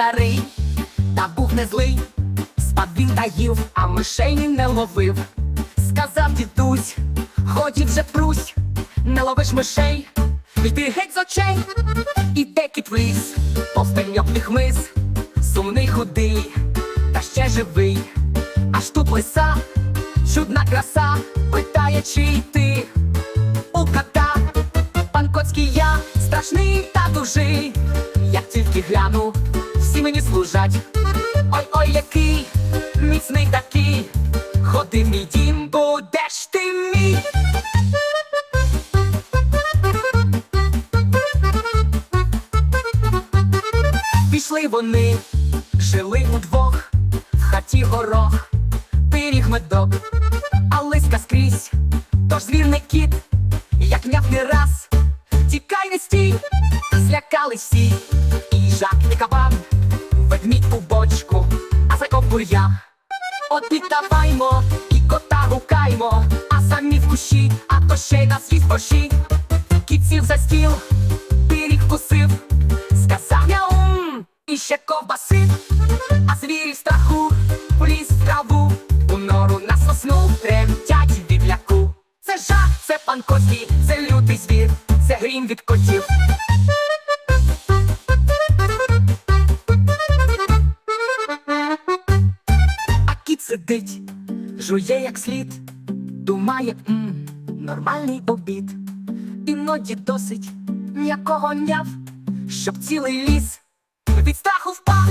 старий, та був не злий, спав він та а мишей не ловив. Сказав дідусь, годі вже прусь, не ловиш мишей, йди геть з очей, іде кіт в ліс, повстельньок мис, сумний худий, та ще живий, аж тут лиса, чудна краса, питає, чи йти у кота. Пан Коцький я страшний та дужий, як тільки гляну, всі мені служать. Ой, ой, який міцний такий, ходи мій дім, будеш ти мій. Пішли вони, жили удвох, в хаті горох, пиріг медок, а лиска скрізь, тож звір не кіт, як няв не раз, тікай не стій, злякали всі, і жак і кабан, бур'ян. От віддаваймо, і кота гукаймо, а самі в кущі, а то ще й на світ боші. Кіт сів за стіл, пиріг кусив, сказав яум, і ще ковбаси, а звірі в страху поліз в траву, у нору на сосну тремтять від. Це жах, це пан це лютий звір, це грім від котів. Сидить, жує як слід, думає, м, нормальний обід. Іноді досить м'якого няв, щоб цілий ліс від страху впав.